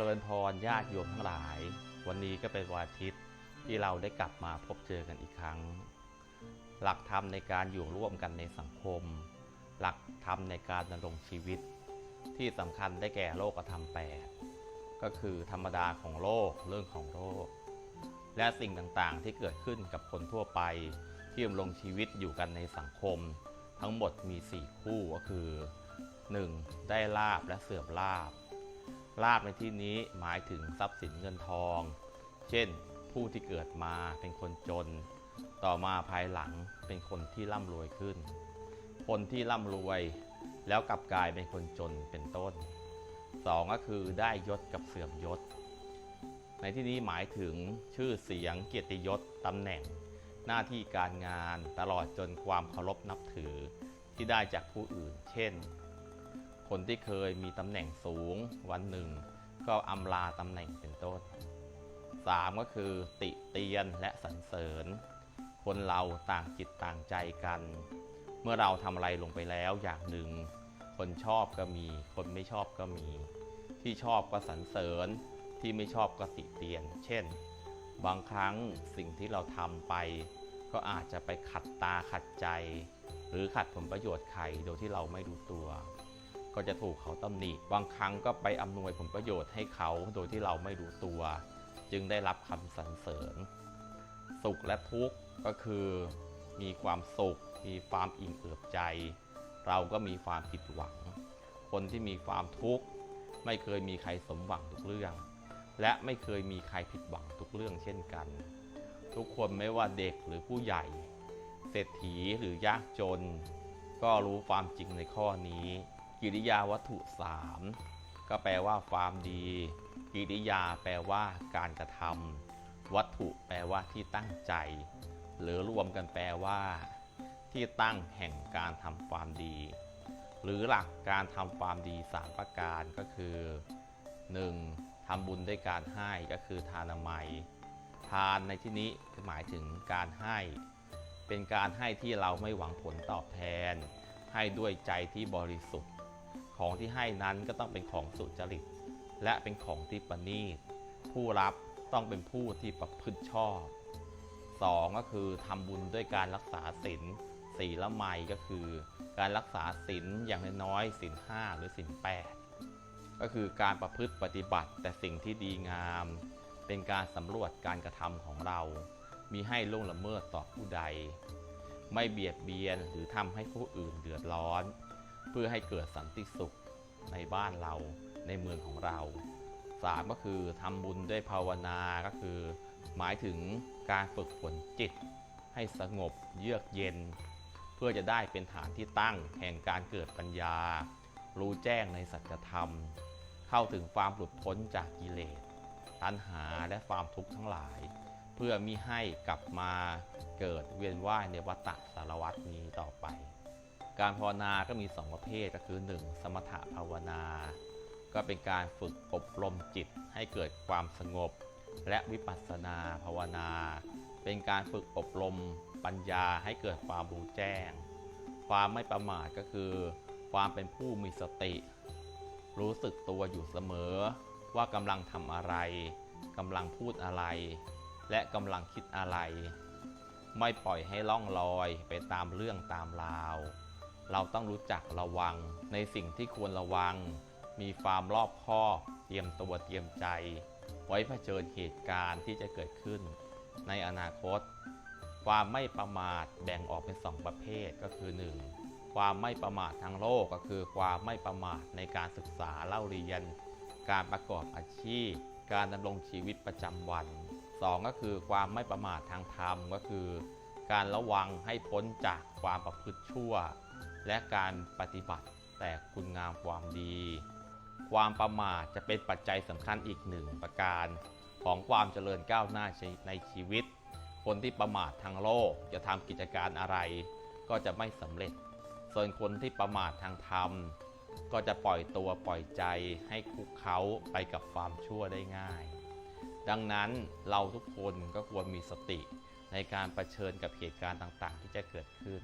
ริญพรญาติโยมทั้งหลาย วันนี้ก็เป็นวันอาทิตย์ที่เราได้กลับมาพบเจอกันอีกครั้ง หลักธรรมในการอยู่ร่วมกันในสังคม หลักธรรมในการดำรงชีวิต ที่สำคัญได้แก่โลกธรรมแปดก็คือธรรมดาของโลกเรื่องของโลก และสิ่งต่างๆที่เกิดขึ้นกับคนทั่วไป ที่ดำรงชีวิตอยู่กันในสังคม ทั้งหมดมี 4 คู่ก็คือ 1. ได้ลาบและเสื่อมลาบ ลาบในที่นี้หมายถึงทรัพย์สินเงินทอง เช่น ผู้ที่เกิดมาเป็นคนจน ต่อมาภายหลังเป็นคนที่ร่ำรวยขึ้น คนที่ร่ำรวยแล้วกลับกลายเป็นคนจนเป็นต้นสองก็คือได้ยศกับเสื่อมยศ ในที่นี้หมายถึงชื่อเสียงเกียรติยศตำแหน่ง หน้าที่การงานตลอดจนความเคารพนับถือที่ได้จากผู้อื่น เช่น คนที่เคยมีตำแหน่งสูงวันหนึ่ง ก็อำลาตำแหน่งเป็นต้น 3 ก็คือติเตียนและสรรเสริญ คนเราต่างจิตต่างใจกัน เมื่อเราทำอะไรลงไปแล้วอย่างหนึ่ง คนชอบก็มี คนไม่ชอบก็มี ที่ชอบก็สรรเสริญที่ไม่ชอบก็ติเตียน เช่น บางครั้งสิ่งที่เราทำไป ก็อาจจะไปขัดตาขัดใจ หรือขัดผลประโยชน์ใครโดยที่เราไม่รู้ตัว ก็จะถูกเขาตำหนิ บางครั้งก็ไปอำนวยผลประโยชน์ให้เขาโดยที่เราไม่รู้ตัว จึงได้รับคำสรรเสริญ สุขและทุกข์ก็คือมีความสุข มีความอิ่มเอิบใจ เราก็มีความผิดหวัง คนที่มีความทุกข์ไม่เคยมีใครสมหวังทุกเรื่อง และไม่เคยมีใครผิดหวังทุกเรื่องเช่นกัน ทุกคนไม่ว่าเด็กหรือผู้ใหญ่ เศรษฐีหรือยากจน ก็รู้ความจริงในข้อนี้ กิริยาวัตถุ3ก็แปลว่าความดี กิริยาแปลว่าการกระทำวัตถุแปลว่าที่ตั้งใจ หรือรวมกันแปลว่า ที่ตั้งแห่งการทำความดี หรือหลักการทำความดี3ประการก็คือ 1. ทำบุญด้วยการให้ก็คือทานามัย ทานในที่นี้หมายถึงการให้ เป็นการให้ที่เราไม่หวังผลตอบแทน ให้ด้วยใจที่บริสุทธิ์ ของที่ให้นั้นก็ต้องเป็นของสุจริต และเป็นของที่ประณีต ผู้รับต้องเป็นผู้ที่ประพฤติชอบ2ก็คือทำบุญด้วยการรักษาศีลศีละไมก็คือ การรักษาศีลอย่างน้อยศีลห้าหรือศีลแปดก็คือการประพฤติปฏิบัติแต่สิ่งที่ดีงาม เป็นการสำรวจการกระทำของเรา มีให้ล่วงละเมิดต่อผู้ใด ไม่เบียดเบียนหรือทำให้ผู้อื่นเดือดร้อน เพื่อให้เกิดสันติสุขในบ้านเราในเมืองของเราสามก็คือทำบุญด้วยภาวนาก็คือ หมายถึงการฝึกฝนจิต ให้สงบเยือกเย็น เพื่อจะได้เป็นฐานที่ตั้งแห่งการเกิดปัญญา รู้แจ้งในสัจธรรม เข้าถึงความหลุดพ้นจากกิเลส ตัณหาและความทุกข์ทั้งหลาย เพื่อมิให้กลับมาเกิดเวียนว่ายในวัฏสารวัฏนี้ต่อไป การภาวนาก็มี 2 ประเภทก็คือ 1. สมถภาวนา ก็เป็นการฝึกอบรมจิตให้เกิดความสงบ และวิปัสสนาภาวนา เป็นการฝึกอบรมปัญญาให้เกิดความรู้แจ้ง ความไม่ประมาทก็คือ ความเป็นผู้มีสติ รู้สึกตัวอยู่เสมอ ว่ากำลังทำอะไรกำลังพูดอะไร และกำลังคิดอะไร ไม่ปล่อยให้ล่องลอยไปตามเรื่องตามราว เราต้องรู้จักระวัง ในสิ่งที่ควรระวัง มีความรอบคอบเตรียมตัวเตรียมใจ ไว้เผชิญเหตุการณ์ที่จะเกิดขึ้น ในอนาคต ความไม่ประมาทแบ่งออกเป็นสองประเภทก็คือ 1. ความไม่ประมาททางโลกก็คือความไม่ประมาทในการศึกษาเล่าเรียน การประกอบอาชีพ การดำรงชีวิตประจำวัน 2 ก็คือความไม่ประมาททางธรรมก็คือ การระวังให้พ้นจากความประพฤติชั่ว และการปฏิบัติแต่คุณงามความดี ความประมาทจะเป็นปัจจัยสำคัญอีกหนึ่งประการ ของความเจริญก้าวหน้าในชีวิต คนที่ประมาททางโลกจะทำกิจการอะไร ก็จะไม่สำเร็จ ส่วนคนที่ประมาททางธรรม ก็จะปล่อยตัวปล่อยใจให้คุกเขาไปกับความชั่วได้ง่าย ดังนั้นเราทุกคนก็ควรมีสติในการรเผชิญกับเหตุการณ์ต่างๆ ที่จะเกิดขึ้น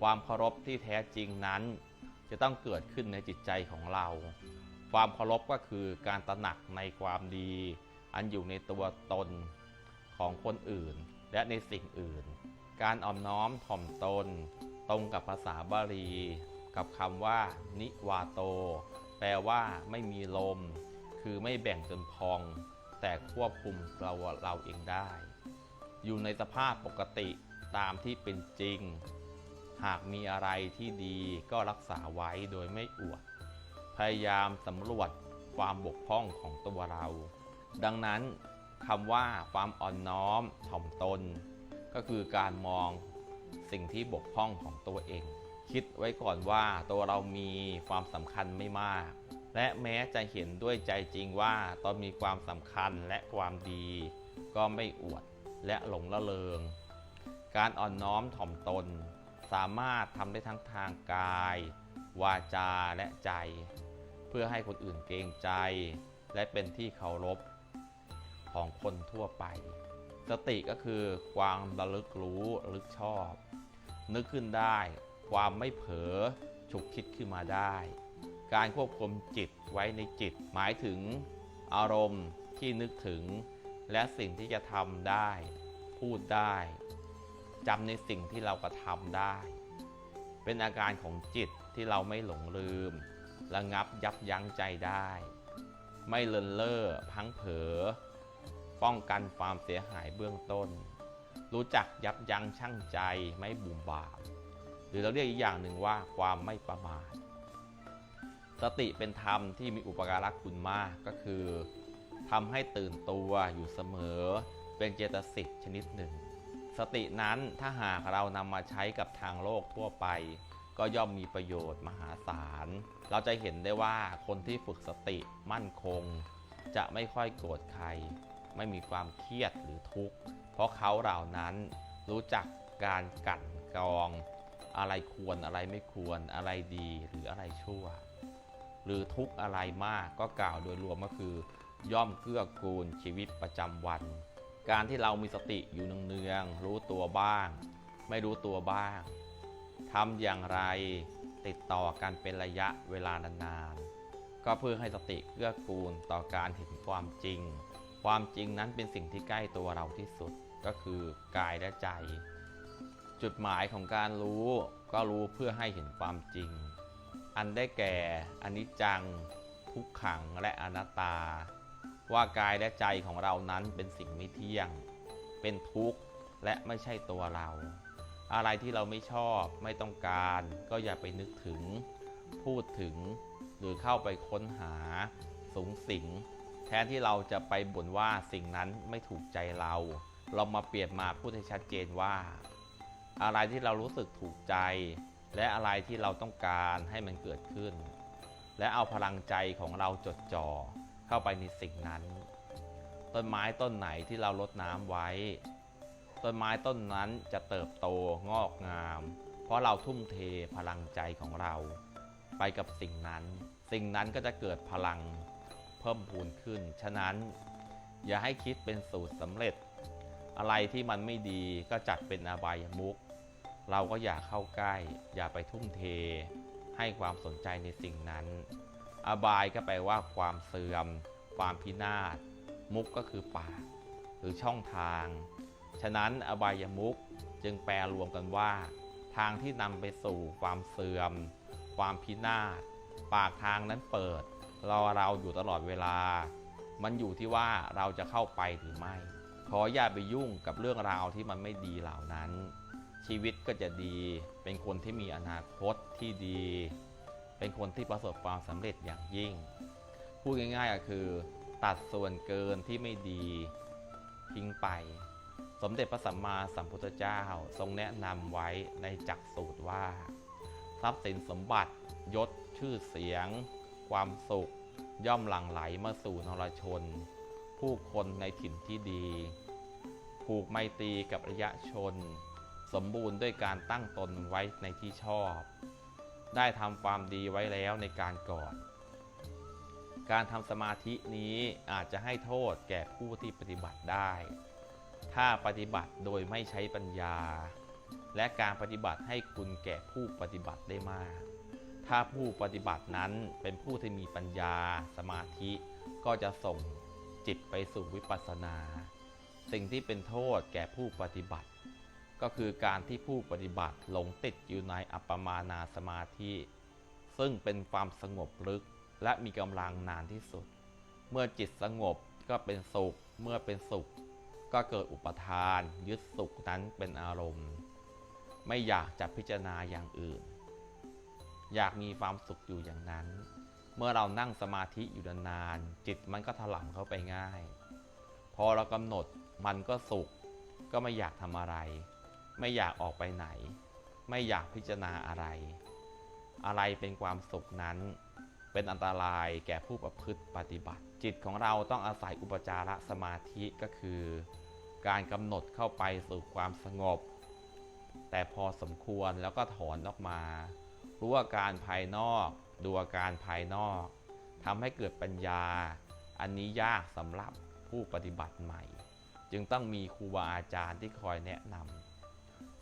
ความเคารพที่แท้จริงนั้น จะต้องเกิดขึ้นในจิตใจของเรา ความเคารพก็คือการตระหนักในความดี อันอยู่ในตัวตนของคนอื่น และในสิ่งอื่น การอ่อมน้อมถ่อมตน ตรงกับภาษาบาลี กับคำว่า นิวาโต แปลว่าไม่มีลม คือไม่แบ่งจนพอง แต่ควบคุมเราเราเองได้ อยู่ในสภาพปกติตามที่เป็นจริง หากมีอะไรที่ดีก็รักษาไว้โดยไม่อวด พยายามสำรวจความบกพร่องของตัวเรา ดังนั้นคำว่าความอ่อนน้อมถ่อมตน ก็คือการมองสิ่งที่บกพร่องของตัวเอง คิดไว้ก่อนว่าตัวเรามีความสำคัญไม่มาก และแม้จะเห็นด้วยใจจริงว่าตอนมีความสำคัญและความดี ก็ไม่อวดและหลงละเลง การอ่อนน้อมถ่อมตน สามารถทำได้ทั้งทางกาย วาจาและใจ เพื่อให้คนอื่นเกรงใจ และเป็นที่เคารพของคนทั่วไป สติก็คือความระลึกรู้ลึกชอบ นึกขึ้นได้ ความไม่เผลอฉุกคิดขึ้นมาได้ การควบคุมจิตไว้ในจิต หมายถึงอารมณ์ที่นึกถึง และสิ่งที่จะทำได้ พูดได้ จำในสิ่งที่เรากระทำได้ เป็นอาการของจิตที่เราไม่หลงลืม ระงับยับยั้งใจได้ ไม่เลินเล่อพังเผลอป้องกันความเสียหายเบื้องต้น รู้จักยับยั้งชั่งใจไม่บุ่มบามหรือเราเรียกอีกอย่างหนึ่งว่าความไม่ประมาทสติเป็นธรรมที่มีอุปการะคุณมากก็คือทำให้ตื่นตัวอยู่เสมอเป็นเจตสิกชนิดหนึ่ง สตินั้นถ้าหากเรานำมาใช้กับทางโลกทั่วไป ก็ย่อมมีประโยชน์มหาศาล เราจะเห็นได้ว่าคนที่ฝึกสติมั่นคง จะไม่ค่อยโกรธใคร ไม่มีความเครียดหรือทุกข์ เพราะเขาเหล่านั้นรู้จักการกั่นกรอง อะไรควรอะไรไม่ควรอะไรดีหรืออะไรชั่ว หรือทุกข์อะไรมากก็กล่าวโดยรวมก็คือย่อมเกื้อกูลชีวิตประจำวัน การที่เรามีสติอยู่เนืองๆรู้ตัวบ้าง ไม่รู้ตัวบ้างทำอย่างไรติดต่อกันเป็นระยะเวลานานๆก็เพื่อให้สติเกื้อกูลต่อการเห็นความจริง ความจริงนั้นเป็นสิ่งที่ใกล้ตัวเราที่สุดก็คือกายและใจ จุดหมายของการรู้ก็รู้เพื่อให้เห็นความจริง อันได้แก่อนิจจัง ทุกขังและอนัตตา ว่ากายและใจของเรานั้นเป็นสิ่งไม่เที่ยง เป็นทุกข์และไม่ใช่ตัวเรา อะไรที่เราไม่ชอบไม่ต้องการ ก็อย่าไปนึกถึง พูดถึง หรือเข้าไปค้นหา สูงสิง แทนที่เราจะไปบ่นว่าสิ่งนั้นไม่ถูกใจเรา เรามาเปลี่ยนมาพูดให้ชัดเจนว่า อะไรที่เรารู้สึกถูกใจ และอะไรที่เราต้องการให้มันเกิดขึ้น และเอาพลังใจของเราจดจ่อ เข้าไปในสิ่งนั้น ต้นไม้ต้นไหนที่เราลดน้ำไว้ ต้นไม้ต้นนั้นจะเติบโตงอกงาม เพราะเราทุ่มเทพลังใจของเรา ไปกับสิ่งนั้น สิ่งนั้นก็จะเกิดพลังเพิ่มพูนขึ้น ฉะนั้น อย่าให้คิดเป็นสูตรสำเร็จ อะไรที่มันไม่ดีก็จัดเป็นอบายมุขเราก็อย่าเข้าใกล้ อย่าไปทุ่มเท ให้ความสนใจในสิ่งนั้น อบายก็แปลว่าความเสื่อม ความพินาศ มุกก็คือปาก หรือช่องทาง ฉะนั้นอบายมุกจึงแปลรวมกันว่า ทางที่นำไปสู่ความเสื่อม ความพินาศ ปากทางนั้นเปิด รอเราอยู่ตลอดเวลา มันอยู่ที่ว่าเราจะเข้าไปหรือไม่ ขออย่าไปยุ่งกับเรื่องราวที่มันไม่ดีเหล่านั้น ชีวิตก็จะดี เป็นคนที่มีอนาคตที่ดี เป็นคนที่ประสบความสำเร็จอย่างยิ่ง พูดง่ายๆก็คือ ตัดส่วนเกินที่ไม่ดีทิ้งไป สมเด็จพระสัมมาสัมพุทธเจ้าทรงแนะนำไว้ในจักสูตรว่า ทรัพย์สินสมบัติยศชื่อเสียง ความสุข ย่อมหลั่งไหลมาสู่นรชน ผู้คนในถิ่นที่ดีผผูกไมตรีกับระยะชน สมบูรณ์ด้วยการตั้งตนไว้ในที่ชอบ ได้ทำความดีไว้แล้วในการก่อน การทำสมาธินี้อาจจะให้โทษแก่ผู้ที่ปฏิบัติได้ ถ้าปฏิบัติโดยไม่ใช้ปัญญา และการปฏิบัติให้คุณแก่ผู้ปฏิบัติได้มาก ถ้าผู้ปฏิบัตินั้นเป็นผู้ที่มีปัญญา สมาธิก็จะส่งจิตไปสู่วิปัสสนา สิ่งที่เป็นโทษแก่ผู้ปฏิบัติ ก็คือการที่ผู้ปฏิบัติหลงติดอยู่ในอัปปมานาสมาธิ ซึ่งเป็นความสงบลึกและมีกำลังนานที่สุด เมื่อจิตสงบก็เป็นสุข เมื่อเป็นสุข ก็เกิดอุปทานยึดสุขนั้นเป็นอารมณ์ ไม่อยากจะพิจารณาอย่างอื่น อยากมีความสุขอยู่อย่างนั้น เมื่อเรานั่งสมาธิอยู่นานๆจิตมันก็ถลำเข้าไปง่าย พอเรากำหนดมันก็สุข ก็ไม่อยากทำอะไร ไม่อยากออกไปไหน ไม่อยากพิจารณาอะไร อะไรเป็นความสุขนั้น เป็นอันตรายแก่ผู้ประพฤติปฏิบัติ จิตของเราต้องอาศัยอุปจารสมาธิก็คือ การกำหนดเข้าไปสู่ความสงบ แต่พอสมควรแล้วก็ถอนออกมา รู้อาการภายนอกดูอาการภายนอกทำให้เกิดปัญญา อันนี้ยากสำหรับผู้ปฏิบัติใหม่ จึงต้องมีครูบาอาจารย์ที่คอยแนะนำ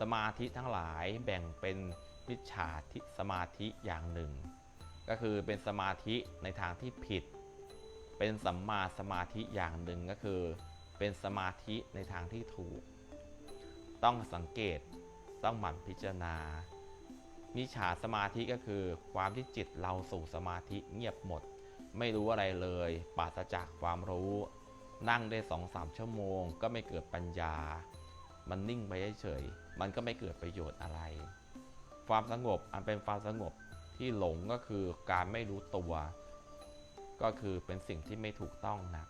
สมาธิทั้งหลายแบ่งเป็นมิจฉาทิสมาธิอย่างหนึ่ง ก็คือเป็นสมาธิในทางที่ผิด เป็นสัมมาสมาธิอย่างหนึ่งก็คือ เป็นสมาธิในทางที่ถูก ต้องสังเกตต้องหมั่นพิจารณามิจฉาสมาธิก็คือความที่จิตเราสู่สมาธิเงียบหมด ไม่รู้อะไรเลยปราศจากความรู้ นั่งได้สองสามชั่วโมง ก็ไม่เกิดปัญญา มันนิ่งไปเฉยๆมันก็ไม่เกิดประโยชน์อะไร ความสงบอันเป็นความสงบที่หลงก็คือการไม่รู้ตัว ก็คือเป็นสิ่งที่ไม่ถูกต้องนะ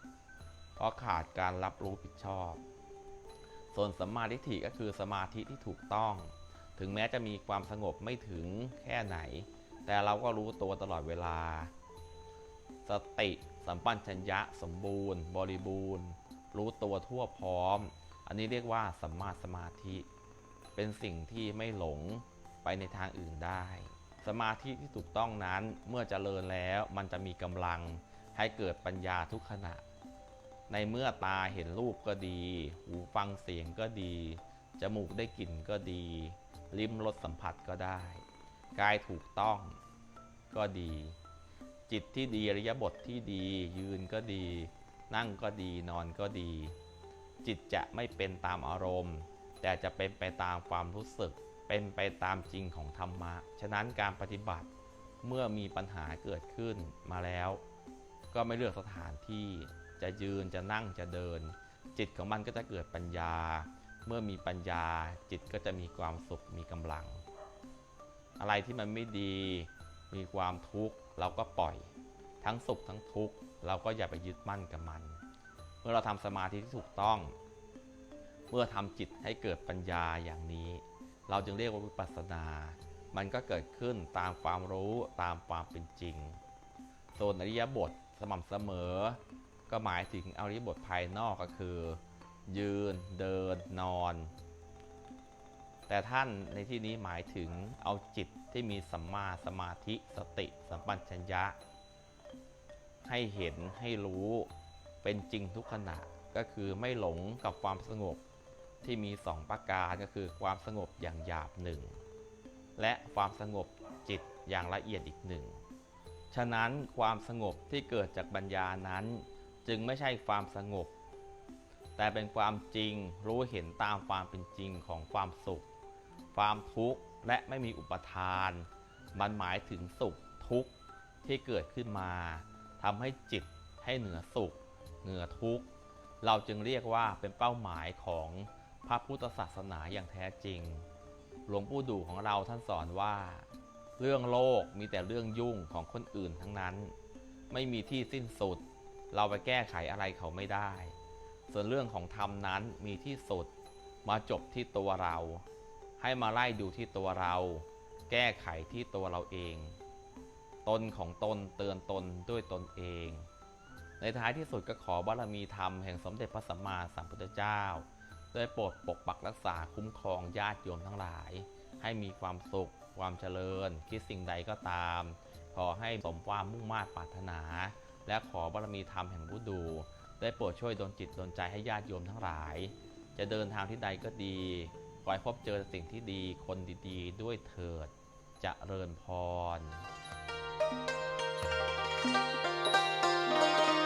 เพราะขาดการรับรู้ผิดชอบ ส่วนสมาทิฏฐิก็คือสมาธิที่ถูกต้อง ถึงแม้จะมีความสงบไม่ถึงแค่ไหน แต่เราก็รู้ตัวตลอดเวลา สติสัมปัญชัญญะสมบูรณ์ บริบูรณ์ รู้ตัวทั่วพร้อม อันนี้เรียกว่าสัมมาสมาธิ เป็นสิ่งที่ไม่หลงไปในทางอื่นได้ สมาธิที่ถูกต้องนั้นเมื่อจเจริญแล้วมันจะมีกำลังให้เกิดปัญญาทุกขณะ ในเมื่อตาเห็นรูปก็ดี หูฟังเสียงก็ดี จมูกได้กลิ่นก็ดี ลิ้มรสสัมผัสก็ได้ กายถูกต้องก็ดี จิตที่ดีอริยบทที่ดี ยืนก็ดี นั่งก็ดีนอนก็ดี จิตจะไม่เป็นตามอารมณ์ แต่จะเป็นไปตามความรู้สึก เป็นไปตามจริงของธรรมะ ฉะนั้นการปฏิบัติเมื่อมีปัญหาเกิดขึ้นมาแล้ว ก็ไม่เลือกสถานที่จะยืนจะนั่งจะเดิน จิตของมันก็จะเกิดปัญญา เมื่อมีปัญญาจิตก็จะมีความสุขมีกำลัง อะไรที่มันไม่ดีมีความทุกข์เราก็ปล่อย ทั้งสุขทั้งทุกข์เราก็อย่าไปยึดมั่นกับมัน มื่อเราทำสมาธิที่ถูกต้อง เมื่อทำจิตให้เกิดปัญญาอย่างนี้ เราจึงเรียกว่าวิปัสสนา มันก็เกิดขึ้นตามความรู้ตามความเป็นจริงโซนอริยบทสม่ำเสมอ ก็หมายถึงอริยบทภายนอกก็คือ ยืนเดินนอน แต่ท่านในที่นี้หมายถึงเอาจิตที่มีสัมมาสมาธิสติสัมปัญญะ ให้เห็นให้รู้ เป็นจริงทุกขณะก็คือไม่หลงกับความสงบที่มีสองประการก็คือความสงบอย่างหยาบหนึ่งและความสงบจิตอย่างละเอียดอีกหนึ่งฉะนั้นความสงบที่เกิดจากปัญญานั้นจึงไม่ใช่ความสงบ แต่เป็นความจริงรู้เห็นตามความเป็นจริงของความสุข ความทุกข์และไม่มีอุปทาน มันหมายถึงสุขทุกข์ที่เกิดขึ้นมาทำให้จิตให้เหนือสุข เหนือทุกข์เราจึงเรียกว่าเป็นเป้าหมายของพระพุทธศาสนาอย่างแท้จริง หลวงปู่ดูของเราท่านสอนว่า เรื่องโลกมีแต่เรื่องยุ่งของคนอื่นทั้งนั้น ไม่มีที่สิ้นสุด เราไปแก้ไขอะไรเขาไม่ได้ ส่วนเรื่องของธรรมนั้นมีที่สุด มาจบที่ตัวเรา ให้มาไล่ดูที่ตัวเรา แก้ไขที่ตัวเราเอง ตนของตนเตือนตนด้วยตนเอง ในท้ายที่สุดก็ขอบารมีธรรมแห่งสมเด็จพระสัมมาสัมพุทธเจ้าได้โปรดปกปักรักษาคุ้มครองญาติโยมทั้งหลาย ให้มีความสุข ความเจริญ คิดสิ่งใดก็ตาม ขอให้สมความมุ่งมา่ปรารถนา และขอบารมีธรรมแห่งบุดู ได้โปรดช่วยดลจิตดลใจให้ญาติโยมทั้งหลาย จะเดินทางที่ใดก็ดีขอให้พบเจอสิ่งที่ดีคนดีๆ ด้วยเถิดจะเริญพร